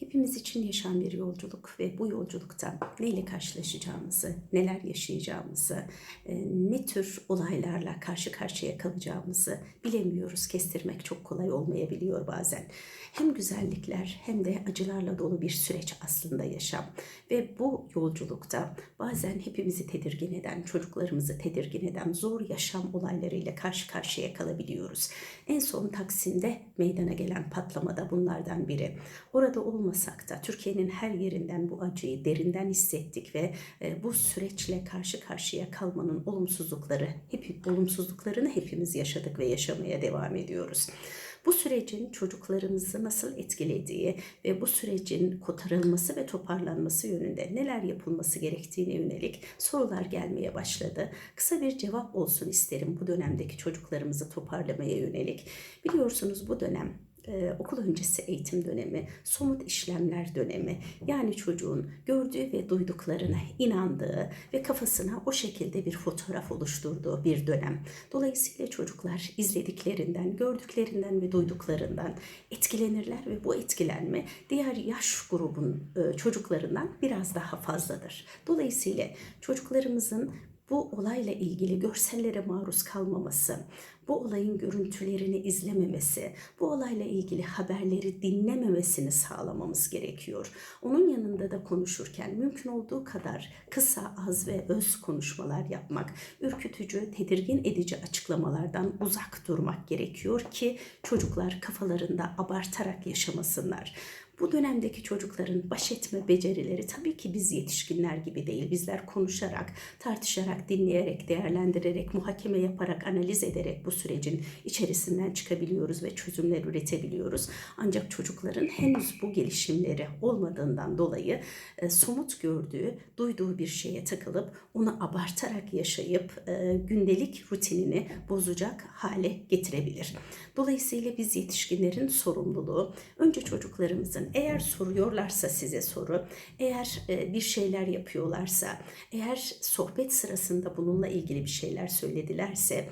Hepimiz için yaşam bir yolculuk ve bu yolculukta neyle karşılaşacağımızı, neler yaşayacağımızı, e, ne tür olaylarla karşı karşıya kalacağımızı bilemiyoruz. Kestirmek çok kolay olmayabiliyor bazen. Hem güzellikler hem de acılarla dolu bir süreç aslında yaşam. Ve bu yolculukta bazen hepimizi tedirgin eden, çocuklarımızı tedirgin eden zor yaşam olaylarıyla karşı karşıya kalabiliyoruz. En son Taksim'de meydana gelen patlamada bunlardan biri. Orada olmasak da Türkiye'nin her yerinden bu acıyı derinden hissettik ve e, bu süreçle karşı karşıya kalmanın olumsuzlukları, hep olumsuzluklarını hepimiz yaşadık ve yaşamaya devam ediyoruz. Bu sürecin çocuklarımızı nasıl etkilediği ve bu sürecin kotarılması ve toparlanması yönünde neler yapılması gerektiğine yönelik sorular gelmeye başladı. Kısa bir cevap olsun isterim bu dönemdeki çocuklarımızı toparlamaya yönelik. Biliyorsunuz bu dönem e, okul öncesi eğitim dönemi, somut işlemler dönemi. Yani çocuğun gördüğü ve duyduklarına inandığı ve kafasına o şekilde bir fotoğraf oluşturduğu bir dönem. Dolayısıyla çocuklar izlediklerinden, gördüklerinden ve duyduklarından etkilenirler ve bu etkilenme diğer yaş grubun e, çocuklarından biraz daha fazladır. Dolayısıyla çocuklarımızın bu olayla ilgili görsellere maruz kalmaması, bu olayın görüntülerini izlememesi, bu olayla ilgili haberleri dinlememesini sağlamamız gerekiyor. Onun yanında da konuşurken mümkün olduğu kadar kısa, az ve öz konuşmalar yapmak, ürkütücü, tedirgin edici açıklamalardan uzak durmak gerekiyor ki çocuklar kafalarında abartarak yaşamasınlar. Bu dönemdeki çocukların baş etme becerileri tabii ki biz yetişkinler gibi değil. Bizler konuşarak, tartışarak, dinleyerek, değerlendirerek, muhakeme yaparak, analiz ederek bu sürecin içerisinden çıkabiliyoruz ve çözümler üretebiliyoruz. Ancak çocukların henüz bu gelişimleri olmadığından dolayı e, somut gördüğü, duyduğu bir şeye takılıp onu abartarak yaşayıp e, gündelik rutinini bozacak hale getirebilir. Dolayısıyla biz yetişkinlerin sorumluluğu önce çocuklarımızın eğer soruyorlarsa size soru, eğer e, bir şeyler yapıyorlarsa, eğer sohbet sırasında bununla ilgili bir şeyler söyledilerse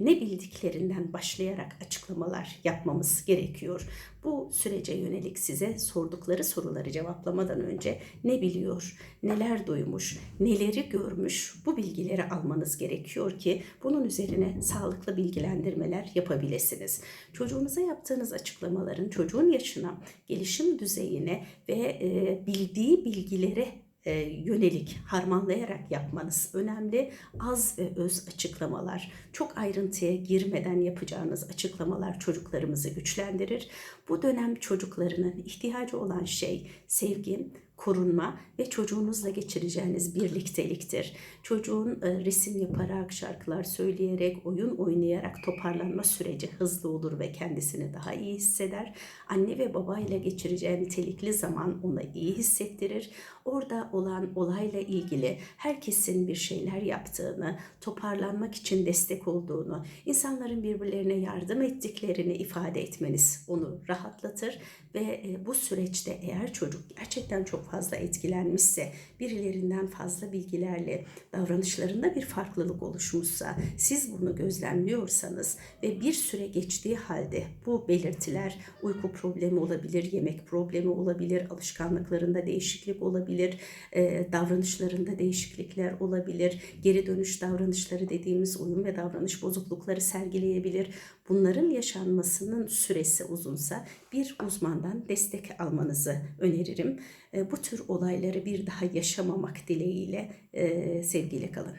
ne bildiklerinden başlayarak açıklamalar yapmamız gerekiyor. Bu sürece yönelik size sordukları soruları cevaplamadan önce ne biliyor, neler duymuş, neleri görmüş bu bilgileri almanız gerekiyor ki bunun üzerine sağlıklı bilgilendirmeler yapabilirsiniz. Çocuğunuza yaptığınız açıklamaların çocuğun yaşına, gelişim düzeyine ve e, bildiği bilgileri e, yönelik harmanlayarak yapmanız önemli. Az ve öz açıklamalar, çok ayrıntıya girmeden yapacağınız açıklamalar çocuklarımızı güçlendirir. Bu dönem çocuklarının ihtiyacı olan şey sevgi, korunma ve çocuğunuzla geçireceğiniz birlikteliktir. Çocuğun e, resim yaparak, şarkılar söyleyerek, oyun oynayarak toparlanma süreci hızlı olur ve kendisini daha iyi hisseder. Anne ve babayla geçireceği nitelikli zaman ona iyi hissettirir. Orada olan olayla ilgili herkesin bir şeyler yaptığını, toparlanmak için destek olduğunu, insanların birbirlerine yardım ettiklerini ifade etmeniz onu rahatlatır ve e, bu süreçte eğer çocuk gerçekten çok fazla etkilenmişse, birilerinden fazla bilgilerle davranışlarında bir farklılık oluşmuşsa, siz bunu gözlemliyorsanız ve bir süre geçtiği halde bu belirtiler uyku problemi olabilir, yemek problemi olabilir, alışkanlıklarında değişiklik olabilir, e, davranışlarında değişiklikler olabilir, geri dönüş davranışları dediğimiz uyum ve davranış bozuklukları sergileyebilir. Bunların yaşanmasının süresi uzunsa bir uzmandan destek almanızı öneririm. E, bu tür olayları bir daha yaşamamak dileğiyle sevgiyle kalın.